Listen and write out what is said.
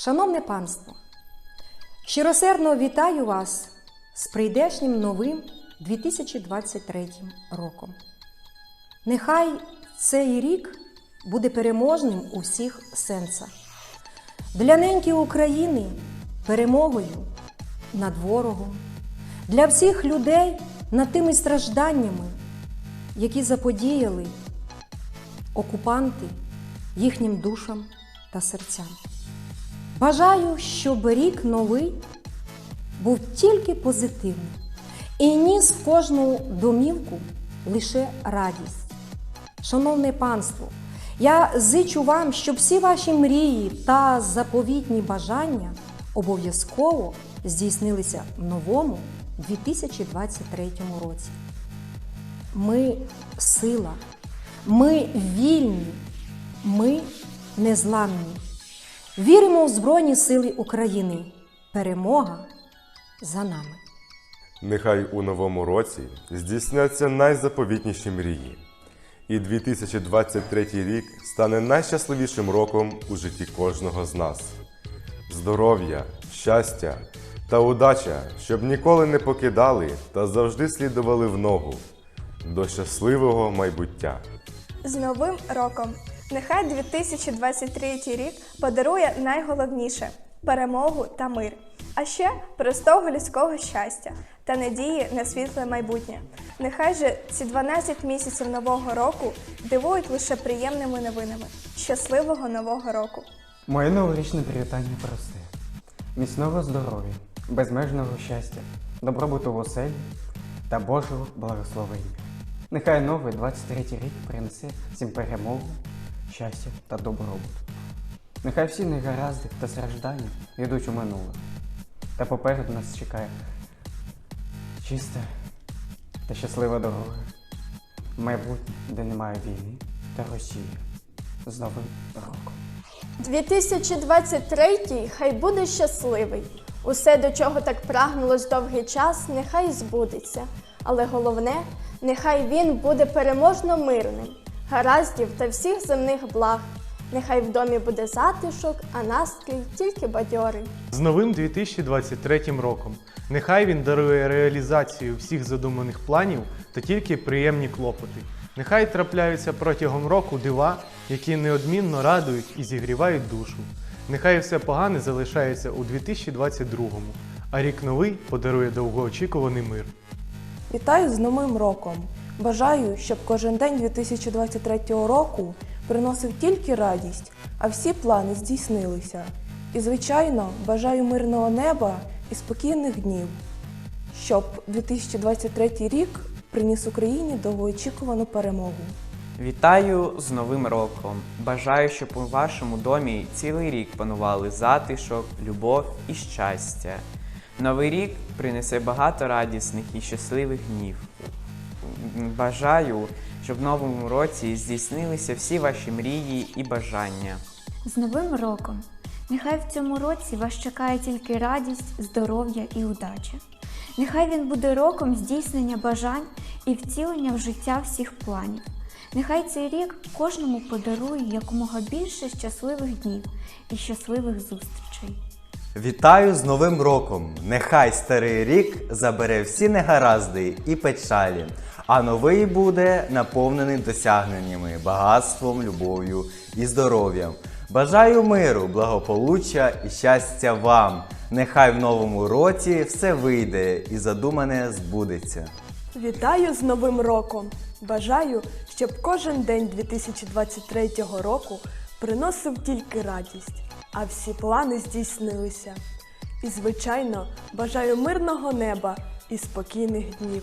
Шановне панство, щиросердно вітаю вас з прийдешнім новим 2023 роком. Нехай цей рік буде переможним у всіх сенсах. Для неньки України перемогою над ворогом, для всіх людей над тими стражданнями, які заподіяли окупанти їхнім душам та серцям. Бажаю, щоб рік новий був тільки позитивний і ніс в кожну домівку лише радість. Шановне панство, я зичу вам, щоб всі ваші мрії та заповітні бажання обов'язково здійснилися в новому 2023 році. Ми сила, ми вільні, ми незламні. Віримо в Збройні Сили України. Перемога за нами. Нехай у новому році здійсняться найзаповітніші мрії. І 2023 рік стане найщасливішим роком у житті кожного з нас. Здоров'я, щастя та удача, щоб ніколи не покидали та завжди слідували в ногу до щасливого майбуття. З Новим роком! Нехай 2023 рік подарує найголовніше перемогу та мир, а ще простого людського щастя та надії на світле майбутнє. Нехай же ці 12 місяців нового року дивують лише приємними новинами. Щасливого нового року! Моє новорічне привітання просте. Міцного здоров'я, безмежного щастя, добробуту в оселі та Божого благословення. Нехай новий 23 рік принесе всім перемогу, щастя та добробут. Нехай всі негаразди та страждання йдуть у минуле. Та попереду нас чекає чиста та щаслива дорога. Майбутнє, де немає війни та Росії. З Новим роком! 2023 хай буде щасливий. Усе, до чого так прагнулось довгий час, нехай збудеться. Але головне, нехай він буде переможно мирним, гараздів та всіх земних благ. Нехай в домі буде затишок, а настрій тільки бадьорий. З новим 2023 роком. Нехай він дарує реалізацію всіх задуманих планів та тільки приємні клопоти. Нехай трапляються протягом року дива, які неодмінно радують і зігрівають душу. Нехай все погане залишається у 2022, а рік новий подарує довгоочікуваний мир. Вітаю з Новим роком! Бажаю, щоб кожен день 2023 року приносив тільки радість, а всі плани здійснилися. І, звичайно, бажаю мирного неба і спокійних днів, щоб 2023 рік приніс Україні довгоочікувану перемогу. Вітаю з Новим роком! Бажаю, щоб у вашому домі цілий рік панували затишок, любов і щастя. Новий рік принесе багато радісних і щасливих днів. Бажаю, щоб в новому році здійснилися всі ваші мрії і бажання. З Новим роком! Нехай в цьому році вас чекає тільки радість, здоров'я і удача. Нехай він буде роком здійснення бажань і втілення в життя всіх планів. Нехай цей рік кожному подарує якомога більше щасливих днів і щасливих зустрічей. Вітаю з Новим роком! Нехай старий рік забере всі негаразди і печалі, а новий буде наповнений досягненнями, багатством, любов'ю і здоров'ям. Бажаю миру, благополуччя і щастя вам! Нехай в новому році все вийде і задумане збудеться. Вітаю з Новим роком! Бажаю, щоб кожен день 2023 року приносив тільки радість, а всі плани здійснилися. І, звичайно, бажаю мирного неба і спокійних днів,